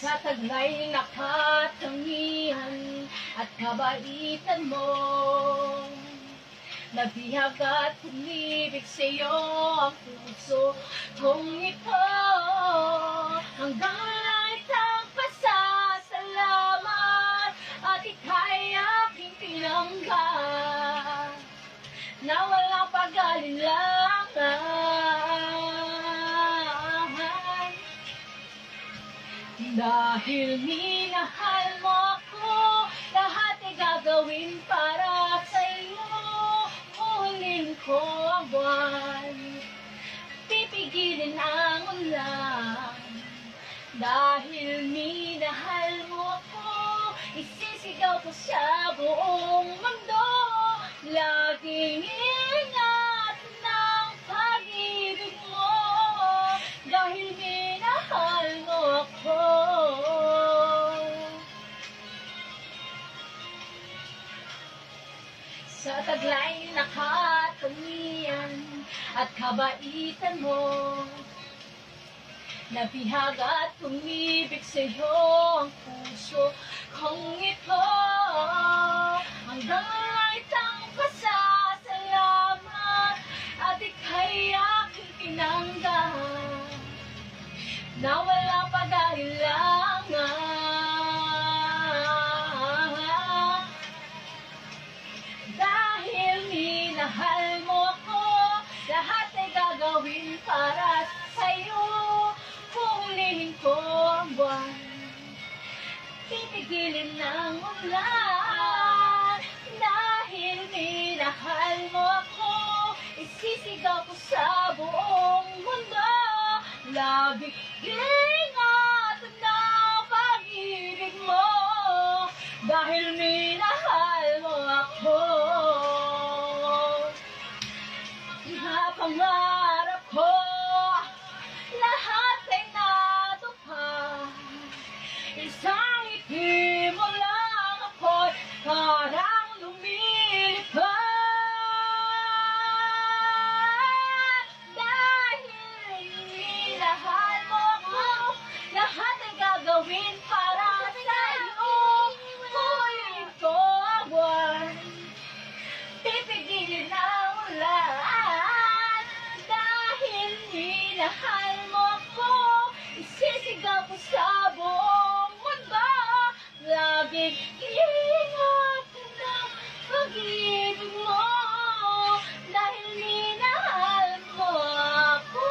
Sa taglay na katangian at kabaitan mo. Nabihag at umibig sa'yo ang puso kong ito. Hanggang Dahil minahal mo ako Lahat ay gagawin para sa'yo. Huling ko ang buwan Pipigilin ang ulan. Dahil minahal mo ako Isisigaw ko sa buong Sa taglay na katangian at kabaitan mo Nabihag at umibig sa'yo ang puso kong ito. Hanggang langit ang pasasalamat At ika'y aking pinangga Na walang pag-alilangan para sa'yo. Huhulihin ko ang buwan. Pipigilin ng ulan. Dahil minahal mo ako Isisigaw ko sa buong mundo. Lagi ingat Isisigaw ko sa buong mundo. Laging ingat ng pag-ibig mo. Dahil minahal mo ako.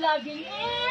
Laging ingat